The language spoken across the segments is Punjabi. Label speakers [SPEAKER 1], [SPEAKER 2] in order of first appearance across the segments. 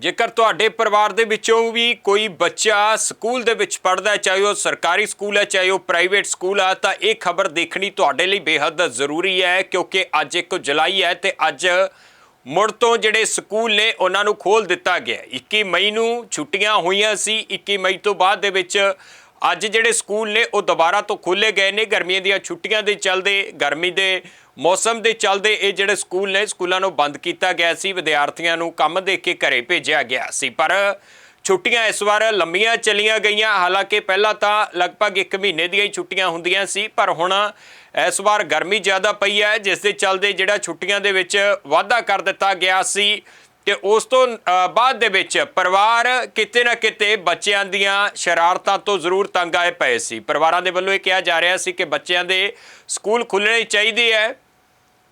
[SPEAKER 1] ਜੇਕਰ ਤੁਹਾਡੇ ਪਰਿਵਾਰ ਦੇ ਵਿੱਚੋਂ ਵੀ ਕੋਈ ਬੱਚਾ ਸਕੂਲ ਦੇ ਵਿੱਚ ਪੜ੍ਹਦਾ ਹੈ, ਚਾਹੇ ਉਹ ਸਰਕਾਰੀ ਸਕੂਲ ਹੈ, ਚਾਹੇ ਉਹ ਪ੍ਰਾਈਵੇਟ ਸਕੂਲ ਆ, ਤਾਂ ਇਹ ਖਬਰ ਦੇਖਣੀ ਤੁਹਾਡੇ ਲਈ ਬੇਹੱਦ ਜ਼ਰੂਰੀ ਹੈ, ਕਿਉਂਕਿ ਅੱਜ 1 ਜੁਲਾਈ ਹੈ ਤੇ ਅੱਜ ਮੁੜ ਤੋਂ ਜਿਹੜੇ ਸਕੂਲ ਨੇ, ਉਹਨਾਂ ਨੂੰ ਖੋਲ ਦਿੱਤਾ ਗਿਆ ਹੈ। 21 ਮਈ ਨੂੰ ਛੁੱਟੀਆਂ ਹੋਈਆਂ ਸੀ 21 ਮਈ ਤੋਂ ਬਾਅਦ ਦੇ ਵਿੱਚ ਅੱਜ ਜਿਹੜੇ ਸਕੂਲ ਨੇ ਉਹ ਦੁਬਾਰਾ ਤੋਂ ਖੋਲੇ ਗਏ ਨੇ। ਗਰਮੀਆਂ ਦੀਆਂ ਛੁੱਟੀਆਂ ਦੇ ਚੱਲਦੇ, ਗਰਮੀ ਦੇ ਮੌਸਮ ਦੇ ਚੱਲਦੇ ਇਹ ਜਿਹੜੇ ਸਕੂਲ ਨੇ, ਸਕੂਲਾਂ ਨੂੰ ਬੰਦ ਕੀਤਾ ਗਿਆ ਸੀ। ਵਿਦਿਆਰਥੀਆਂ ਨੂੰ ਕੰਮ ਦੇ ਕੇ ਘਰੇ ਭੇਜਿਆ ਗਿਆ ਸੀ। ਪਰ ਛੁੱਟੀਆਂ ਇਸ ਵਾਰ ਲੰਮੀਆਂ ਚਲੀਆਂ ਗਈਆਂ। ਹਾਲਾਂਕਿ ਪਹਿਲਾਂ ਤਾਂ ਲਗਭਗ 1 ਮਹੀਨੇ ਦੀਆਂ ਹੀ ਛੁੱਟੀਆਂ ਹੁੰਦੀਆਂ ਸੀ, ਪਰ ਹੁਣ ਇਸ ਵਾਰ ਗਰਮੀ ਜ਼ਿਆਦਾ ਪਈ ਹੈ। ਜਿਸ ਦੇ ਚੱਲਦੇ ਜਿਹੜਾ ਛੁੱਟੀਆਂ ਦੇ ਵਿੱਚ ਵਾਧਾ ਕਰ ਦਿੱਤਾ ਗਿਆ ਸੀ। ਤੇ ਉਸ ਤੋਂ ਬਾਅਦ ਦੇ ਵਿੱਚ ਪਰਿਵਾਰ ਕਿਤੇ ਨਾ ਕਿਤੇ ਬੱਚਿਆਂ ਦੀਆਂ ਸ਼ਰਾਰਤਾਂ ਤੋਂ ਜ਼ਰੂਰ ਤੰਗ ਆਏ ਪਏ ਸੀ। ਪਰਿਵਾਰਾਂ ਦੇ ਵੱਲੋਂ ਇਹ ਕਿਹਾ ਜਾ ਰਿਹਾ ਸੀ ਕਿ ਬੱਚਿਆਂ ਦੇ ਸਕੂਲ ਖੁੱਲ੍ਹਣੇ ਚਾਹੀਦੇ ਹੈ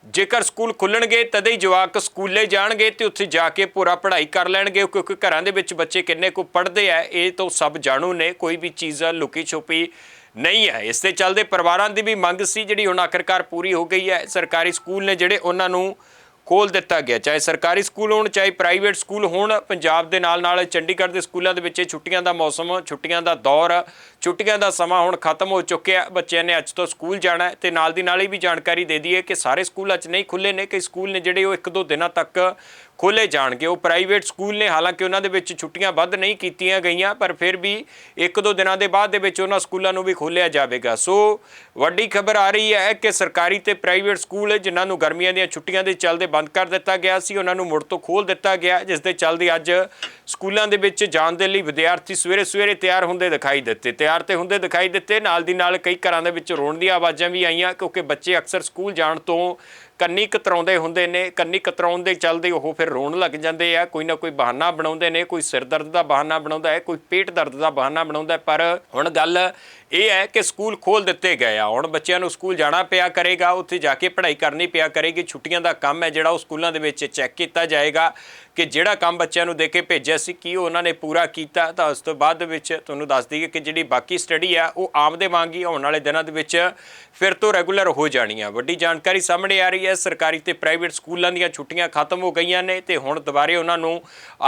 [SPEAKER 1] ਜੇਕਰ ਸਕੂਲ ਖੁੱਲਣਗੇ ਤਦੇ ਹੀ ਜਵਾਕ ਸਕੂਲੇ ਜਾਣਗੇ ਤੇ ਉੱਥੇ ਜਾ ਕੇ ਪੂਰਾ ਪੜ੍ਹਾਈ ਕਰ ਲੈਣਗੇ, ਕਿਉਂਕਿ ਘਰਾਂ ਦੇ ਵਿੱਚ ਬੱਚੇ ਕਿੰਨੇ ਕੁ ਪੜ੍ਹਦੇ ਆ, ਇਹ ਤਾਂ ਸਭ ਜਾਣੂ ਨੇ, ਕੋਈ ਵੀ ਚੀਜ਼ ਲੁਕੀ ਛੁਪੀ ਨਹੀਂ ਹੈ। ਇਸ ਦੇ ਚੱਲਦੇ ਪਰਿਵਾਰਾਂ ਦੀ ਵੀ ਮੰਗ ਸੀ, ਜਿਹੜੀ ਹੁਣ ਆਖਰਕਾਰ ਪੂਰੀ ਹੋ ਗਈ ਹੈ। ਸਰਕਾਰੀ ਸਕੂਲ ਨੇ ਜਿਹੜੇ ਉਹਨਾਂ ਨੂੰ ਖੋਲ ਦਿੱਤਾ ਗਿਆ, ਚਾਹੇ ਸਰਕਾਰੀ ਸਕੂਲ ਹੋਣ, ਚਾਹੇ ਪ੍ਰਾਈਵੇਟ ਸਕੂਲ ਹੋਣ, ਪੰਜਾਬ ਦੇ ਨਾਲ ਨਾਲ ਚੰਡੀਗੜ੍ਹ ਦੇ ਸਕੂਲਾਂ ਦੇ ਵਿੱਚ ਛੁੱਟੀਆਂ ਦਾ ਮੌਸਮ, ਛੁੱਟੀਆਂ ਦਾ ਦੌਰ, ਛੁੱਟੀਆਂ ਦਾ ਸਮਾਂ ਹੁਣ ਖਤਮ ਹੋ ਚੁੱਕਿਆ। ਬੱਚਿਆਂ ਨੇ ਅੱਜ ਤੋਂ ਸਕੂਲ ਜਾਣਾ ਹੈ ਤੇ ਨਾਲ ਦੀ ਨਾਲ ਇਹ ਵੀ ਜਾਣਕਾਰੀ ਦੇ ਦਈਏ ਕਿ ਸਾਰੇ ਸਕੂਲ ਅੱਜ ਨਹੀਂ ਖੁੱਲੇ ਨੇ, ਕਈ ਸਕੂਲ ਨੇ ਜਿਹੜੇ ਉਹ ਇੱਕ ਦੋ ਦਿਨਾਂ ਤੱਕ ਖੋਲੇ ਜਾਣਗੇ। ਉਹ ਪ੍ਰਾਈਵੇਟ ਸਕੂਲ ਨੇ, ਹਾਲਾਂਕਿ ਉਹਨਾਂ ਦੇ ਵਿੱਚ ਛੁੱਟੀਆਂ ਵੱਧ ਨਹੀਂ ਕੀਤੀਆਂ ਗਈਆਂ, ਪਰ ਫਿਰ ਵੀ ਇੱਕ ਦੋ ਦਿਨਾਂ ਦੇ ਬਾਅਦ ਦੇ ਵਿੱਚ ਉਹਨਾਂ ਸਕੂਲਾਂ ਨੂੰ ਵੀ ਖੋਲਿਆ ਜਾਵੇਗਾ। ਸੋ ਵੱਡੀ ਖਬਰ ਆ ਰਹੀ ਹੈ ਕਿ ਸਰਕਾਰੀ ਤੇ ਪ੍ਰਾਈਵੇਟ ਸਕੂਲ ਜਿਨ੍ਹਾਂ ਨੂੰ ਗਰਮੀਆਂ ਦੀਆਂ ਛੁੱਟੀਆਂ ਦੇ ਚੱਲਦੇ ਬੰਦ ਕਰ ਦਿੱਤਾ ਗਿਆ ਸੀ, ਉਹਨਾਂ ਨੂੰ ਮੁੜ ਤੋਂ ਖੋਲ ਦਿੱਤਾ ਗਿਆ, ਜਿਸ ਦੇ ਚੱਲਦੇ ਅੱਜ ਸਕੂਲਾਂ ਦੇ ਵਿੱਚ ਜਾਣ ਦੇ ਲਈ ਵਿਦਿਆਰਥੀ ਸਵੇਰੇ ਸਵੇਰੇ ਤਿਆਰ ਹੁੰਦੇ ਦਿਖਾਈ ਦਿੱਤੇ। ਤਿਆਰ ਤੇ ਹੁੰਦੇ ਦਿਖਾਈ ਦਿੱਤੇ, ਨਾਲ ਦੀ ਨਾਲ ਕਈ ਘਰਾਂ ਦੇ ਵਿੱਚ ਰੋਣ ਦੀਆਂ ਆਵਾਜ਼ਾਂ ਵੀ ਆਈਆਂ, ਕਿਉਂਕਿ ਬੱਚੇ ਅਕਸਰ ਸਕੂਲ ਜਾਣ ਤੋਂ ਕੰਨੀ ਕਤਰਾਉਂਦੇ ਹੁੰਦੇ ਨੇ, ਕੰਨੀ ਕਤਰਾਉਣ ਦੇ ਚੱਲਦੇ ਉਹ ਫਿਰ ਰੋਣ ਲੱਗ ਜਾਂਦੇ ਆ, ਕੋਈ ਨਾ ਕੋਈ ਬਹਾਨਾ ਬਣਾਉਂਦੇ ਨੇ, ਕੋਈ ਸਿਰ ਦਰਦ ਦਾ ਬਹਾਨਾ ਬਣਾਉਂਦਾ ਹੈ, ਕੋਈ ਪੇਟ ਦਰਦ ਦਾ ਬਹਾਨਾ ਬਣਾਉਂਦਾ ਪਰ ਹੁਣ ਗੱਲ ਇਹ ਹੈ ਕਿ ਸਕੂਲ ਖੋਲ ਦਿੱਤੇ ਗਏ ਆ। ਹੁਣ ਬੱਚਿਆਂ ਨੂੰ ਸਕੂਲ ਜਾਣਾ ਪਿਆ ਕਰੇਗਾ, ਉੱਥੇ ਜਾ ਕੇ ਪੜ੍ਹਾਈ ਕਰਨੀ ਪਿਆ ਕਰੇਗੀ। ਛੁੱਟੀਆਂ ਦਾ ਕੰਮ ਹੈ ਜਿਹੜਾ ਉਹ ਸਕੂਲਾਂ ਦੇ ਵਿੱਚ ਚੈੱਕ ਕੀਤਾ ਜਾਏਗਾ ਕਿ ਜਿਹੜਾ ਕੰਮ ਬੱਚਿਆਂ ਨੂੰ ਦੇ ਕੇ ਭੇਜਿਆ ਸੀ, ਕੀ ਉਹ ਉਹਨਾਂ ਨੇ ਪੂਰਾ ਕੀਤਾ। ਤਾਂ ਉਸ ਤੋਂ ਬਾਅਦ ਵਿੱਚ ਤੁਹਾਨੂੰ ਦੱਸ ਦਈਏ ਕਿ ਜਿਹੜੀ ਬਾਕੀ ਸਟੱਡੀ ਆ, ਉਹ ਆਮ ਦੇ ਵਾਂਗ ਹੀ ਆਉਣ ਵਾਲੇ ਦਿਨਾਂ ਦੇ ਵਿੱਚ ਫਿਰ ਤੋਂ ਰੈਗੂਲਰ ਹੋ ਜਾਣੀ ਆ ਵੱਡੀ ਜਾਣਕਾਰੀ ਸਾਹਮਣੇ ਆ ਰਹੀ ਹੈ, ਸਰਕਾਰੀ ਤੇ ਪ੍ਰਾਈਵੇਟ ਸਕੂਲਾਂ ਦੀਆਂ ਛੁੱਟੀਆਂ ਖਤਮ ਹੋ ਗਈਆਂ ਨੇ ਤੇ ਹੁਣ ਦੁਬਾਰੇ ਉਹਨਾਂ ਨੂੰ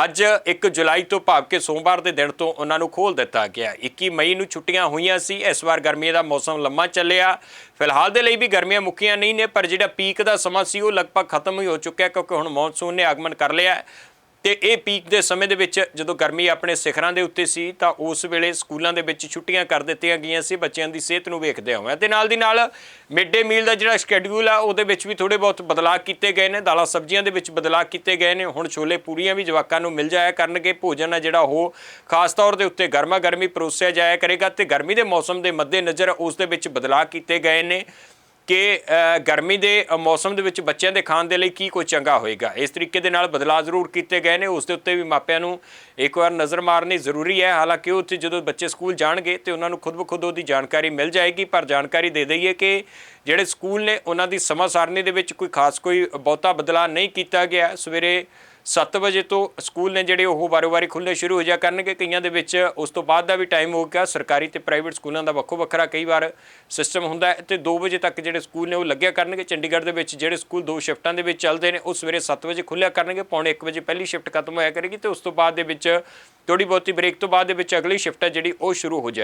[SPEAKER 1] ਅੱਜ 1 ਜੁਲਾਈ ਤੋਂ ਭਾਵ ਕਿ ਸੋਮਵਾਰ ਦੇ ਦਿਨ ਤੋਂ ਉਹਨਾਂ ਨੂੰ ਖੋਲ ਦਿੱਤਾ ਗਿਆ। 21 ਮਈ ਨੂੰ ਛੁੱਟੀਆਂ ਹੋਈਆਂ ਸੀ ਇਸ ਵਾਰ ਗਰਮੀ ਦਾ ਮੌਸਮ ਲੰਮਾ ਚੱਲਿਆ। ਫਿਲਹਾਲ ਦੇ ਲਈ ਵੀ ਗਰਮੀਆਂ ਮੁੱਕੀਆਂ ਨਹੀਂ ਨੇ, ਪਰ ਜਿਹੜਾ ਪੀਕ ਦਾ ਸਮਾਂ ਸੀ ਉਹ ਲਗਭਗ ਖਤਮ ਹੀ ਹੋ ਚੁੱਕਿਆ, ਕਿਉਂਕਿ ਹੁਣ ਮੌਨਸੂਨ ਨੇ ਆਗਮਨ ਕਰ ਲਿਆ। ਤੇ ਇਹ ਪੀਕ ਦੇ ਸਮੇਂ ਦੇ ਵਿੱਚ ਜਦੋਂ ਗਰਮੀ ਆਪਣੇ ਸਿਖਰਾਂ ਦੇ ਉੱਤੇ ਸੀ, ਤਾਂ ਉਸ ਵੇਲੇ ਸਕੂਲਾਂ ਦੇ ਵਿੱਚ ਛੁੱਟੀਆਂ ਕਰ ਦਿੱਤੀਆਂ ਗਈਆਂ ਸੀ, ਬੱਚਿਆਂ ਦੀ ਸਿਹਤ ਨੂੰ ਵੇਖਦੇ ਹੋਏ ਤੇ ਨਾਲ ਦੀ ਨਾਲ ਮਿਡ ਡੇ ਮੀਲ ਦਾ ਜਿਹੜਾ ਸ਼ਡਿਊਲ ਆ, ਉਹਦੇ ਵਿੱਚ ਵੀ ਥੋੜੇ ਬਹੁਤ ਬਦਲਾਅ ਕੀਤੇ ਗਏ ਨੇ, ਦਾਲਾਂ ਸਬਜ਼ੀਆਂ ਦੇ ਵਿੱਚ ਬਦਲਾਅ ਕੀਤੇ ਗਏ ਨੇ। ਹੁਣ ਛੋਲੇ ਪੂਰੀਆਂ ਵੀ ਜਵਾਕਾਂ ਨੂੰ ਮਿਲ ਜਾਇਆ ਕਰਨਗੇ। ਭੋਜਨ ਆ ਜਿਹੜਾ ਉਹ ਖਾਸ ਤੌਰ ਦੇ ਉੱਤੇ ਗਰਮਾ ਗਰਮੀ ਪਰੋਸਿਆ ਜਾਇਆ ਕਰੇਗਾ ਤੇ ਗਰਮੀ ਦੇ ਮੌਸਮ ਦੇ ਮੱਦੇਨਜ਼ਰ ਉਸ ਦੇ ਵਿੱਚ ਬਦਲਾਅ ਕੀਤੇ ਗਏ ਨੇ। ਕਿ ਗਰਮੀ ਦੇ ਮੌਸਮ ਦੇ ਵਿੱਚ ਬੱਚਿਆਂ ਦੇ ਖਾਣ ਦੇ ਲਈ ਕੀ ਕੋਈ ਚੰਗਾ ਹੋਏਗਾ? ਇਸ ਤਰੀਕੇ ਦੇ ਨਾਲ ਬਦਲਾਅ ਜ਼ਰੂਰ ਕੀਤੇ ਗਏ ਨੇ। ਉਸ ਦੇ ਉੱਤੇ ਵੀ ਮਾਪਿਆਂ ਨੂੰ ਇੱਕ ਵਾਰ ਨਜ਼ਰ ਮਾਰਨੀ ਜ਼ਰੂਰੀ ਹੈ। ਹਾਲਾਂਕਿ ਉਹ ਉੱਥੇ ਜਦੋਂ ਬੱਚੇ ਸਕੂਲ ਜਾਣਗੇ ਤੇ ਉਹਨਾਂ ਨੂੰ ਖੁਦ ਬਖੁਦ ਉਹਦੀ ਜਾਣਕਾਰੀ ਮਿਲ ਜਾਏਗੀ, ਪਰ ਜਾਣਕਾਰੀ ਦੇ ਦਈਏ ਕਿ ਜਿਹੜੇ ਸਕੂਲ ਨੇ, ਉਹਨਾਂ ਦੀ ਸਮਾਂ ਸਾਰਣੀ ਦੇ ਵਿੱਚ ਕੋਈ ਖਾਸ ਕੋਈ ਬਹੁਤਾ ਬਦਲਾਅ ਨਹੀਂ ਕੀਤਾ ਗਿਆ। ਸਵੇਰੇ 7 ਵਜੇ ਤੋਂ ਸਕੂਲ ਨੇ ਜਿਹੜੇ ਉਹ ਵਾਰੋ ਵਾਰੀ ਖੁੱਲ੍ਹਣੇ ਸ਼ੁਰੂ ਹੋ ਜਾ ਕਰਨਗੇ। ਕਈਆਂ ਦੇ ਵਿੱਚ ਉਸ ਤੋਂ ਬਾਅਦ ਦਾ ਵੀ ਟਾਈਮ ਹੋ ਗਿਆ। ਸਰਕਾਰੀ ਤੇ ਪ੍ਰਾਈਵੇਟ ਸਕੂਲਾਂ ਦਾ ਵੱਖੋ ਵੱਖਰਾ ਕਈ ਵਾਰ ਸਿਸਟਮ ਹੁੰਦਾ ਹੈ ਤੇ 2 ਵਜੇ ਤੱਕ ਜਿਹੜੇ ਸਕੂਲ ਨੇ ਉਹ ਲੱਗਿਆ ਕਰਨਗੇ। ਚੰਡੀਗੜ੍ਹ ਦੇ ਵਿੱਚ ਜਿਹੜੇ ਸਕੂਲ ਦੋ ਸ਼ਿਫਟਾਂ ਦੇ ਵਿੱਚ ਚੱਲਦੇ ਨੇ, ਉਹ ਸਵੇਰੇ 7 ਵਜੇ ਖੁੱਲਿਆ ਕਰਨਗੇ। ਪੌਣੇ 1 ਵਜੇ ਪਹਿਲੀ ਸ਼ਿਫਟ ਖਤਮ ਹੋਇਆ ਕਰੇਗੀ ਤੇ ਉਸ ਤੋਂ ਬਾਅਦ ਦੇ ਵਿੱਚ ਥੋੜੀ ਬਹੁਤੀ ਬ੍ਰੇਕ ਤੋਂ ਬਾਅਦ ਦੇ ਵਿੱਚ ਅਗਲੀ ਸ਼ਿਫਟ ਹੈ ਜਿਹੜੀ ਉਹ ਸ਼ੁਰੂ ਹੋ ਜਾਏਗੀ।